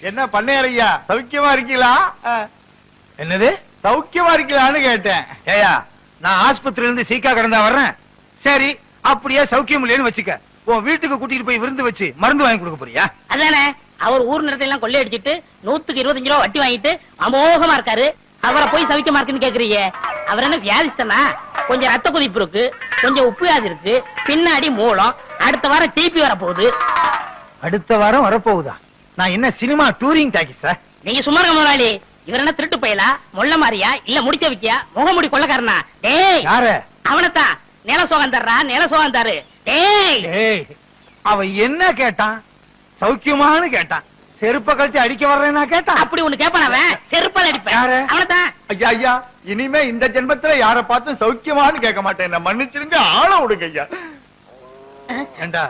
என்ன பண்ணையாரையா? சௌக்கியமா இருக்கீங்களா? ஆ, என்னது? சௌக்கியமா இருக்கீங்களான்னு கேட்டேன். ஏயா நான் ஆஸ்பத்திரியில இருந்து சீக்கா கிடந்தா வர்றேன். சரி அப்படியே சௌக்கியம் இல்லைன்னு வச்சுக்க. உன் வீட்டுக்கு கூட்டிட்டு போய் விருந்து வச்சு மருந்து வாங்கி கொடுக்க போறியா? அதானே அவர் ஊர் நிறத்தை எல்லாம் கொள்ளையடிச்சிட்டு நூத்துக்கு இருபத்தஞ்சு ரூபா வட்டி வாங்கிட்டு அமோகமா இருக்காரு. அவரை போய் சவிக்கமா இருக்குன்னு கேக்குறீங்க. அவர் என்ன வியாதிஸ்தனா? கொஞ்சம் ரத்த கொதிப்பு இருக்கு கொஞ்சம் உப்பு வியாதி இருக்கு பின்னாடி மூலம் அடுத்த வாரம் டிபி வர போகுது அடுத்த வாரம் வரப்போகுதா? நான் என்ன சினிமா டூரிங் டாக்கிஸா நீங்க சும்மா இருக்க முதலாளி. இவர் என்ன திருட்டு பயலா? மொள்ள மாறியா? இல்ல முடிச்ச வைக்கியா? முகமுடி கொள்ளக்காரனா? டேய்! யார? அவனத்தான். நில சோகம் தர்றா? நில சோகம் தரு. டேய்! அவன் என்ன கேட்டான்? சௌக்கியமான்னு கேட்டான். செருப்ப கழிச்சு அடிக்க வர்றேன்னா கேட்டான். அப்படி ஒண்ணு கேப்பான் அவன். செருப்பால் அடிப்பேன். யாரு? அவனத்தான். ஐயா ஐயா இனிமே இந்த ஜென்மத்துல யார பார்த்து சௌக்கியமான்னு கேட்க மாட்டேன். என்ன மன்னிச்சிருங்க ஆள விடுங்க ஐயா. ஏண்டா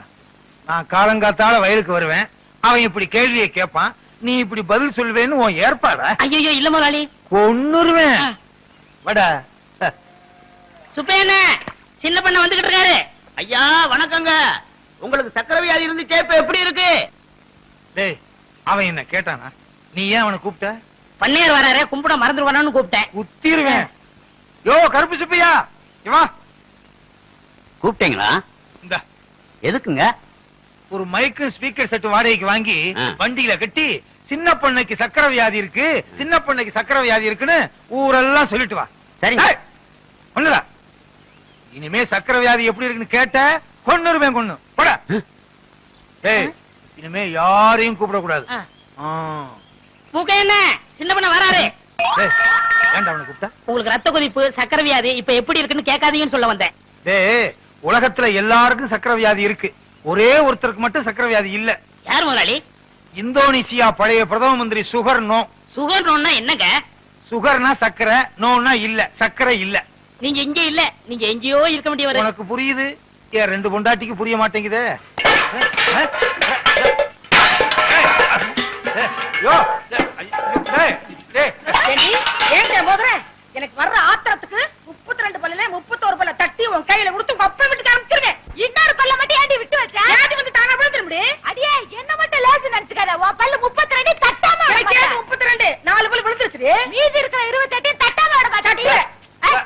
நான் காலங்காத்தால வயலுக்கு வருவேன். அவன் இப்படி கேள்வியை கேட்பான் நீ இப்படி பதில் சொல்வேன்னு உன் ஏற்பாடா? ஐயோ இல்ல முதலாளி. கொன்னுருவேன். வட. சுப்பையண்ண சின்ன பண்ண வந்துகிட்டு இருக்காரு. ஐயா வணக்கங்க. உங்களுக்கு சக்கரை வியாதி இருந்துச்சே இப்ப எப்படி இருக்கு? டேய் அவன் என்ன கேட்டானா? நீ ஏன் அவனை கூப்பிட்ட? பண்ணையார் வராரு கும்பிட மறந்துடுவானு கூப்பிட்டேன். குத்திருவேன். யோ கருப்பு சுப்பையா இவா கூப்பிட்டீங்களா? இந்த. எதுக்குங்க? ஒரு மைக்கு ஸ்பீக்கர் செட் வாடகைக்கு வாங்கி. வண்டியில கட்டி சின்ன பொண்ணுக்கு சக்கரை வியாதி இருக்கு சின்ன பொண்ணுக்கு சக்கரை வியாதி இருக்குன்னு ஊரெல்லாம் சொல்லிட்டு வா. சரிங்க. டேய், ஒண்ணுடா. இனிமே சக்கரை வியாதி எப்படி இருக்குன்னு கேட்ட கொன்னுருவேன் கொன்னு. போட. டேய் இனிமே யாரையும் கூப்பிட கூடாது என்ன சின்ன பண்ண வராரு. ஏன்டா அவனை கூப்பிட்டா? உங்களுக்கு ரத்த கொதிப்பு சக்கரை வியாதி இப்ப எப்படி இருக்குன்னு கேட்காதீங்கன்னு சொல்ல வந்தேன். டேய் உலகத்துல எல்லாருக்கும் சக்கரை வியாதி இருக்கு. ஒரே ஒருத்தருக்கு மட்டும் சக்கரை வியாதி இல்ல. யார் முதலாளி? இந்தோனேசியா பழைய பிரதம மந்திரி சுகர் நோ. சுகர் நோன்னா என்னங்க? சுகர்னா சக்கரை நோனா இல்ல. சக்கரை இல்ல. நீங்க இங்க இல்ல. நீங்க எங்கேயோ இருக்க வேண்டியவர். உனக்கு புரியுது? ஏன் ரெண்டு பொண்டாட்டிக்கு புரிய மாட்டேங்குதே. எனக்கு வர்ற ஆத்திரத்துக்கு முப்பத்தி ரெண்டு பல்லுல முப்பத்தோரு பல்ல தட்டி உன் கையில கொடுத்து அப்பா வீட்டுக்கு அனுப்பிச்சிருவேன் இன்னொரு பல்ல மட்டும் ஏண்டி விட்டு வச்சா ஏடி வந்து தானா விழுந்துட முடியும் அடியே என்ன மட்டும் லேசு நினைச்சுக்காத உன் பல்லு முப்பத்தி ரெண்டு தட்டாம முப்பத்தி ரெண்டு நாலு பல்லு விழுந்துருச்சு மீதி இருக்கிற இருபத்தி எட்டு தட்டாம விட மாட்டாடி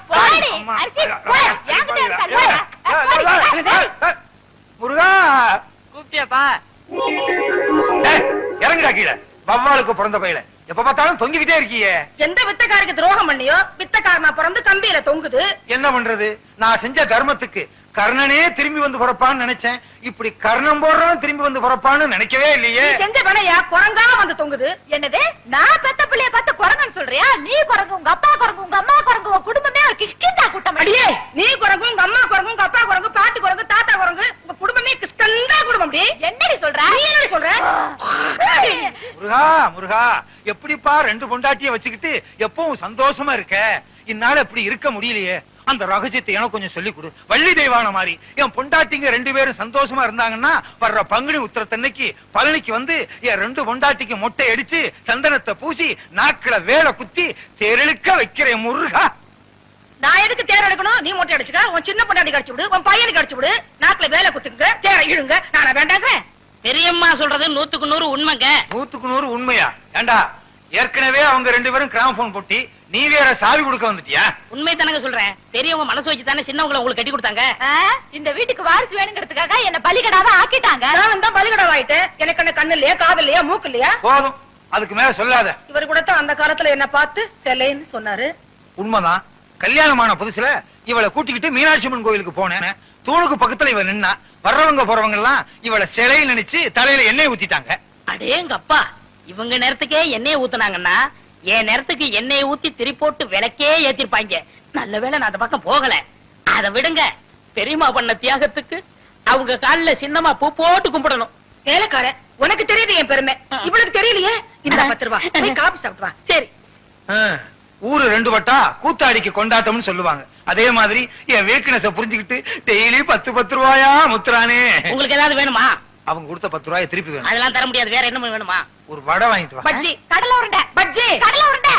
போடி அம்மா. அரிசி போய் என்கிட்ட இருக்கா போய் போடி முருகா கூப்பிட்டியாப்பா டேய், இறங்குடா கீழே. வவ்வாலுக்கு பிறந்த பையல. எப்ப பார்த்தாலும் தொங்கிக்கிட்டே இருக்கியே. எந்த வித்தக்காரருக்கு துரோகம் பண்ணியோ வித்தக்காரனா பிறந்து கம்பியில தொங்குது. என்ன பண்றது? நான் செஞ்ச தர்மத்துக்கு கர்ணனே திரும்பி வந்து பிறப்பான்னு நினைச்சேன். இப்படி கர்ணம் போடுறவன் திரும்பி வந்து பிறப்பான்னு நினைக்கவே இல்லையே. செஞ்ச பணையா குரங்கா வந்து தொங்குது. என்னது? நான் பெத்த பிள்ளைய பார்த்து குரங்குன்னு சொல்றியா? நீ குரங்கு உங்க அப்பா குரங்கு உங்க அம்மா குரங்கு உங்க குடும்பமே ஒரு கிஷ்கிந்தா கூட்டம். அடியே! நீ குரங்கு உங்க அம்மா குரங்கு உங்க அப்பா குரங்கு. குடும்பமே கிஷ்கந்தா குடும்பம் என்னடி சொல்ற? நீ என்னடி சொல்ற? முருகா முருகா எப்படிப்பா ரெண்டு பொண்டாட்டிய வச்சுக்கிட்டு எப்பவும் சந்தோஷமா இருக்க? இந்நாள் இப்படி இருக்க முடியலையே. அந்த ரகசியத்தை எனக்கு கொஞ்சம் சொல்லிக் கொடு. வள்ளி தெய்வான மாதிரி. என் பொண்டாட்டிங்க ரெண்டு பேரும் சந்தோஷமா இருந்தாங்கன்னா வர்ற பங்குனி உத்திரத்தன்னைக்கு பழனிக்கு வந்து என் ரெண்டு பொண்டாட்டிக்கு மொட்டை அடிச்சு சந்தனத்தை பூசி நாக்குல வேலை குத்தி தெருளுக்க வைக்கிறேன் முருகா. நான் எதுக்கு தேர் எடுக்கணும்? நீ மொட்டை அடிச்சுக்க. உன் சின்ன பொண்டாட்டி கடிச்சு விடு. உன் பையனுக்கு அடிச்சு விடு. நாக்குல வேலை குத்துங்க தேர இழுங்க. நானா வேண்டாங்க? பெரியம்மா சொல்றது நூத்துக்கு நூறு உண்மைங்க. நூத்துக்கு நூறு உண்மையா? ஏண்டா ஏற்கனவே அவங்க ரெண்டு பேரும் கிராமபோன் போட்டி நீ வேற சாவி கொடுக்க வந்துட்டியா? உண்மை தானங்க சொல்றேன். பெரியவங்க மனசு வச்சு தானே சின்னவங்களை உங்களுக்கு கட்டி கொடுத்தாங்க. இந்த வீட்டுக்கு வாரிசு வேணுங்கிறதுக்காக என்ன பலிகடாவா ஆக்கிட்டாங்க? நான் தான் பலிகடா ஆயிட்டேன் எனக்கு என்ன கண்ணு இல்லையா காது இல்லையா மூக்கு இல்லையா போதும். அதுக்கு மேல சொல்லாத. இவர் கூட தான் அந்த காலத்துல என்ன பார்த்து செல்லைன்னு சொன்னாரு. உண்மைதான். கல்யாணமான புதுசுல இவளை கூட்டிக்கிட்டு மீனாட்சி அம்மன் கோயிலுக்கு போனேன். தூணுக்கு பக்கத்துல இவ நின்னா வர்றவங்க போறவங்க எல்லாம் இவளை சிலை நினைச்சு தலையில எண்ணெய் ஊத்திட்டாங்க. அடேங்க அப்பா இவங்க நேரத்துக்கே எண்ணெயை ஊத்துனாங்கன்னா என் நேரத்துக்கு எண்ணெயை ஊத்தி திரி போட்டு விளக்கே ஏத்திருப்பாங்க. நல்ல வேளை நான் அந்த பக்கம் போகல. அத விடுங்க. பெரியம்மா பண்ண தியாகத்துக்கு அவங்க கால்ல சின்னமா பூ போட்டு கும்பிடணும். வேலைக்கார உனக்கு தெரியுது என் பெருமை. இவளுக்கு தெரியலையே? இந்த பத்து ரூபா. போய் காபி சாப்பிட்டு வா. சரி. ஆ, ஊரு ரெண்டு வட்டா கூத்தாடிக்கு கொண்டாட்டம்னு சொல்லுவாங்க. அதே மாதிரி என் வீக்னஸ புரிஞ்சுக்கிட்டு டெய்லி பத்து பத்து ரூபாயா முத்துறானே உங்களுக்கு ஏதாவது வேணுமா? அவங்க கொடுத்த பத்து ரூபாய திருப்பி வேணும். அதெல்லாம் தர முடியாது. வேற என்ன வேணுமா? ஒரு வடை வாங்கிட்டு வா பஜ்ஜி கடலை உருண்டை. பஜ்ஜி! கடலை உருண்டை.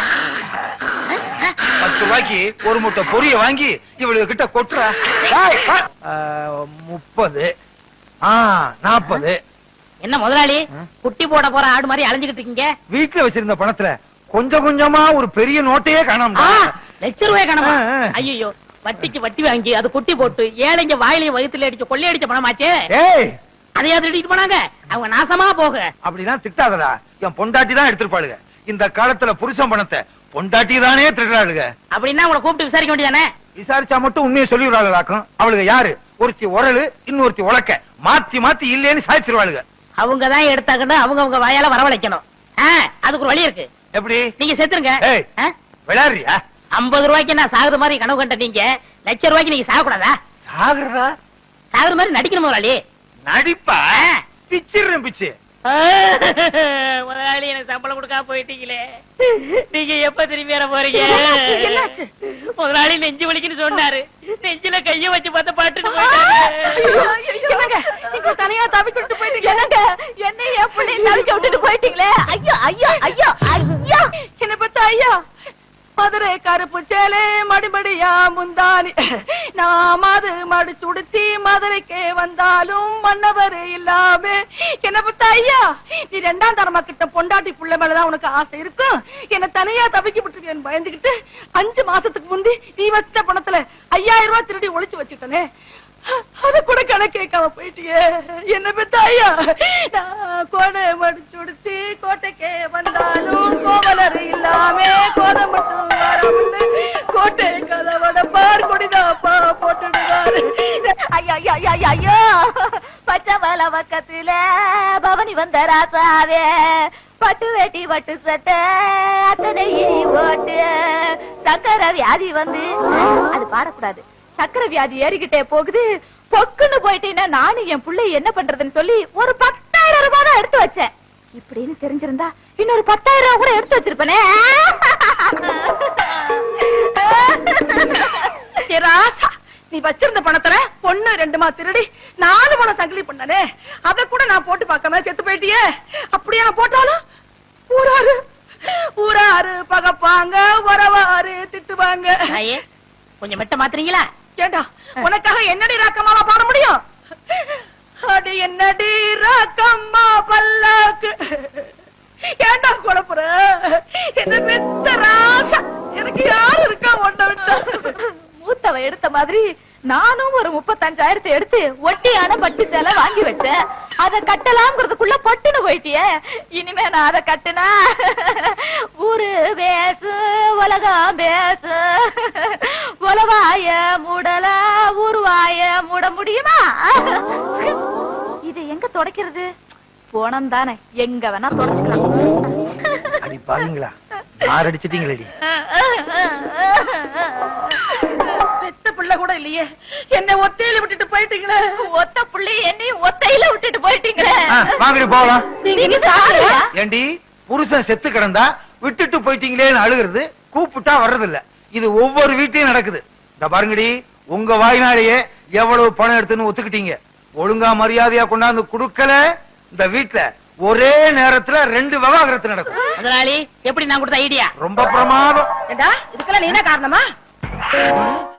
பத்து ரூபாய்க்கு ஒரு முட்டை பொரிய வாங்கி இவளுக்கு கிட்ட கொட்டுறா. முப்பது. ஆ நாற்பது என்ன முதலாளி? குட்டி போட போற ஆடு மாதிரி அலைஞ்சுகிட்டு இருக்கீங்க. வீட்டுல வச்சிருந்த பணத்துல கொஞ்சம் கொஞ்சமா ஒரு பெரிய நோட்டையே காணாம. லட்ச ரூபாய் கணமா. ஐயோ வட்டிக்கு வட்டி வாங்கி அது குட்டி போட்டு ஏழைங்க வாயிலையும் வயித்துல அடிச்சு கொள்ளை அடிச்ச பணமாச்சே? அதையா திருடிட்டு போனாங்க? அவங்க நாசமா போக. அப்படிலாம் திட்டாதடா. என் பொண்டாட்டி தான் எடுத்திருப்பாளுங்க. இந்த காலத்துல புருஷன் பணத்தை பொண்டாட்டி தானே திருடுறாளுங்க. அப்படின்னா உங்களை கூப்பிட்டு விசாரிக்க வேண்டியதானே? விசாரிச்சா மட்டும் உண்மையை சொல்லிடுறாங்களாக்கும் அவளுங்க யாரு? ஒருத்தி உரலு இன்னொருத்தி உலக்க. மாத்தி மாத்தி இல்லேன்னு சாய்ச்சிருவாளுங்க. அவங்க தான் எடுத்தாக்கணும் அவங்க அவங்க வாயால வரவழைக்கணும். அதுக்கு ஒரு வழி இருக்கு. எப்படி? நீங்க செத்துருங்க? விளையாடுறியா? ஐம்பது ரூபாய்க்கு நான் சாகுற மாதிரி கனவு கண்ட நீங்க லட்ச ரூபாய்க்கு நீங்க சாகக்கூடாதா? சாகுறதா? சாகுற மாதிரி நடிக்கணும் முதலாளி. நடிப்பா. பிச்சிடுறேன் பிச்சு. முதலாளி எனக்கு சம்பளம் கொடுக்காம போயிட்டீங்களே. நீங்க எப்ப திரும்பி வர போறீங்க? என்னாச்சு? முதலாளி நெஞ்சு வலிக்குன்னு சொன்னாரு. நெஞ்சில கைய வச்சு பார்த்த பாட்டுன்னு என்னங்க நீங்க தனியா தவிக்கிட்டு போயிட்டீங்க என்னங்க என்ன என் பிள்ளை தவிக்க விட்டுட்டு போயிட்டீங்களே? ஐயோ ஐயோ ஐயோ ஐயோ. என்ன பத்த ஐயோ. மதுரை கருப்பு சேலே மடிமடியா முந்தானி. நான் மது மடிச்சு உடுத்தி மதுரைக்கு வந்தாலும் மன்னவர் இல்லாம. என்ன பத்த ஐயா. நீ ரெண்டாம் தரமா கிட்ட பொண்டாட்டி புள்ள மேலதான் உனக்கு ஆசை இருக்கும். என்ன தனியா தவிக்க விட்டுருக்கேன்னு பயந்துகிட்டு அஞ்சு மாசத்துக்கு முந்தி நீ வச்ச பணத்துல ஐயாயிரம் ரூபாய் திருடி ஒளிச்சு வச்சுட்டனே. அத கூட கடை கேட்காம போயிட்டியே. என்ன பெத்த ஐயா நான் கோடை மடிச்சு உடுத்தி கோட்டைக்கே வந்தாலும் கோவலர் இல்லாம கோதை மட்டும் வராமண்டு கோட்டை கதவட பார் குடிதாப்பா போட்டுடுவாரு. ஐயா ஐயா ஐயா ஐயோ பச்சை வல பக்கத்துல பவனி வந்த ராசாவே. பட்டு வேட்டி பட்டு சட்டை அத்தனை போட்டு சக்கர வியாதி வந்து அது பாடக்கூடாது. சக்கரை வியாதி ஏறிக்கிட்டே போகுது. பொக்குன்னு போயிட்டீங்கன்னா நானும் என் புள்ளை என்ன பண்றதுன்னு சொல்லி ஒரு பத்தாயிரம் ரூபாய் தான் எடுத்து வச்சேன். இப்படின்னு தெரிஞ்சிருந்தா இன்னொரு பத்தாயிரம் ரூபாய் கூட எடுத்து வச்சிருப்பனே. ராசா நீ வச்சிருந்த பணத்துல பொண்ணு ரெண்டுமா திருடி நாலு பணம் சங்கிலி பண்ணனே. அத கூட நான் போட்டு பார்க்காம செத்து போயிட்டியே. அப்படியே நான் போட்டாலும்? ஊராரு ஊராரு பகப்பாங்க உறவாரு திட்டுவாங்க. கொஞ்சம் மெட்ட மாத்துறீங்களா? ஏண்டா உனக்காக என்னடி ராக்கம்மாவா பாட முடியும்? அடி என்னடி ராக்கம்மா பல்லாக்கு. ஏண்டா குழப்புற? என்ன பெத்த ராசா. எனக்கு யாரு இருக்கா ஒண்ண விட்டா? மூத்தவ எடுத்த மாதிரி நானும் ஒரு முப்பத்தஞ்சாயிரத்தை எடுத்து ஒட்டியான பட்டு சேலை வாங்கி வச்சேன். அத கட்டலாம்ங்கிறதுக்குள்ள பட்டுன்னு போயிட்டியே. இனிமே நான் அத கட்டுனா ஊரு பேசு உலகம் பேசு. உலவாய மூடல ஊருவாய மூட முடியுமா? இது எங்க தொடக்கிறது? போனம் தானே எங்க வேணா தொடச்சுக்கலாம். அடி பாருங்களா யார் அடிச்சிட்டீங்களடி பெத்த பிள்ளை கூட இல்லையே என்ன ஒத்தையில விட்டுட்டு போயிட்டீங்களே. ஒத்த பிள்ளை என்னையும் ஒத்தையில விட்டுட்டு போயிட்டீங்களே. வாங்கடி சாரியா ஏண்டி புருஷன் செத்து கிடந்தா விட்டுட்டு போயிட்டீங்களேன்னு அழுகிறது கூப்பிட்டா வர்றதில்ல. இது ஒவ்வொரு வீட்லயும் நடக்குது. இந்த பாருங்கடி உங்க வாய்னாலேயே எவ்வளவு பணம் எடுத்துன்னு ஒத்துக்கிட்டீங்க. ஒழுங்கா மரியாதையா கொண்டாந்து குடுக்கல இந்த வீட்ல ஒரே நேரத்துல ரெண்டு விவாகரத்து நடக்கும். முதலாளி எப்படி நான் கொடுத்த ஐடியா? ரொம்ப பிரமாதம். இதுக்கெல்லாம் நீ என்ன காரணமா?